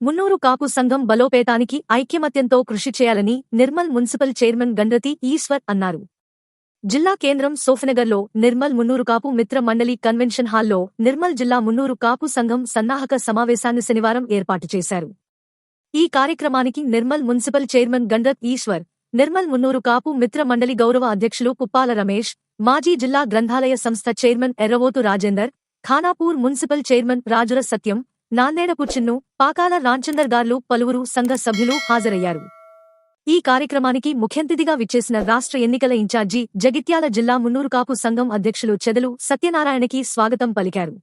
మున్నూరు కాపు సంఘం బలోపేతానికి ఐక్యమత్యంతో కృషి చేయాలని నిర్మల్ మున్సిపల్ చైర్మన్ గండ్రతి ఈశ్వర్ అన్నారు. జిల్లా కేంద్రం సోఫనగర్లో నిర్మల్ మున్నూరు కాపు మిత్ర మండలి కన్వెన్షన్ హాల్లో నిర్మల్ జిల్లా మున్నూరు కాపు సంఘం సన్నాహక సమావేశాన్ని శనివారం ఏర్పాటు చేశారు. ఈ కార్యక్రమానికి నిర్మల్ మున్సిపల్ చైర్మన్ గండ్రత్ ఈశ్వర్ నిర్మల్ మున్నూరు కాపు మిత్ర మండలి గౌరవ అధ్యక్షులు కుప్పాల రమేష్ మాజీ జిల్లా గ్రంథాలయ సంస్థ chairman Erravothu Rajender Khanapur municipal chairman Rajula Satyam Nandedapu Chinnu Pakala Ramchander గార్లు పలువురు సంఘ సభ్యులు హాజరయ్యారు. ఈ కార్యక్రమానికి ముఖ్యంతిథిగా విచ్చేసిన రాష్ట్ర ఎన్నికల ఇన్ఛార్జి జగిత్యాల జిల్లా మున్నూరు కాపు సంఘం అధ్యక్షులు చెదలు సత్యనారాయణకి స్వాగతం పలికారు.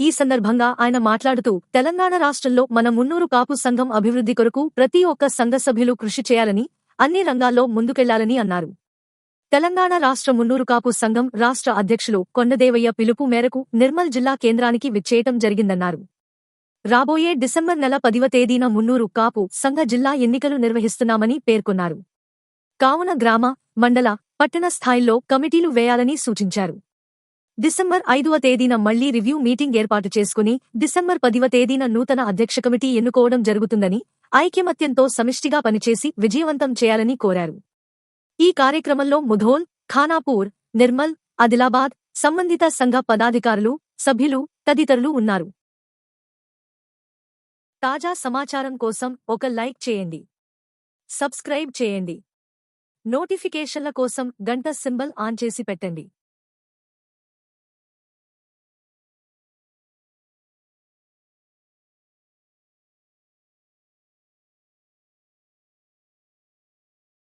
ఈ సందర్భంగా ఆయన మాట్లాడుతూ తెలంగాణ రాష్ట్రంలో మన మున్నూరు కాపు సంఘం అభివృద్ధి కొరకు ప్రతి ఒక్క సంఘ సభ్యులు కృషి చేయాలని అన్ని రంగాల్లో ముందుకెళ్ళాలని అన్నారు. తెలంగాణ రాష్ట్ర మున్నూరు కాపు సంఘం రాష్ట్ర అధ్యక్షులు కొండదేవయ్య పిలుపు మేరకు నిర్మల్ జిల్లా కేంద్రానికి విచ్చేయటం జరిగిందన్నారు. రాబోయే డిసెంబర్ నెల పదివ తేదీన మున్నూరు కాపు సంఘ జిల్లా ఎన్నికలు నిర్వహిస్తున్నామని పేర్కొన్నారు. కావున గ్రామ మండల పట్టణ స్థాయిల్లో కమిటీలు వేయాలని సూచించారు. డిసెంబర్ ఐదవ తేదీన మళ్ళీ రివ్యూ మీటింగ్ ఏర్పాటు చేసుకుని డిసెంబర్ పదివ తేదీన నూతన అధ్యక్ష కమిటీ ఎన్నుకోవడం జరుగుతుందని ఐక్యమత్యంతో సమిష్టిగా పనిచేసి విజయవంతం చేయాలని కోరారు. ఈ కార్యక్రమంలో ముధోల్ ఖానాపూర్ నిర్మల్ ఆదిలాబాద్ సంబంధిత సంఘ పదాధికారులు సభ్యులు తదితరులు ఉన్నారు. తాజా సమాచారం కోసం ఒక లైక్ చేయండి. సబ్స్క్రైబ్ చేయండి. నోటిఫికేషన్ల కోసం గంట సింబల్ ఆన్ చేసి పెట్టండి.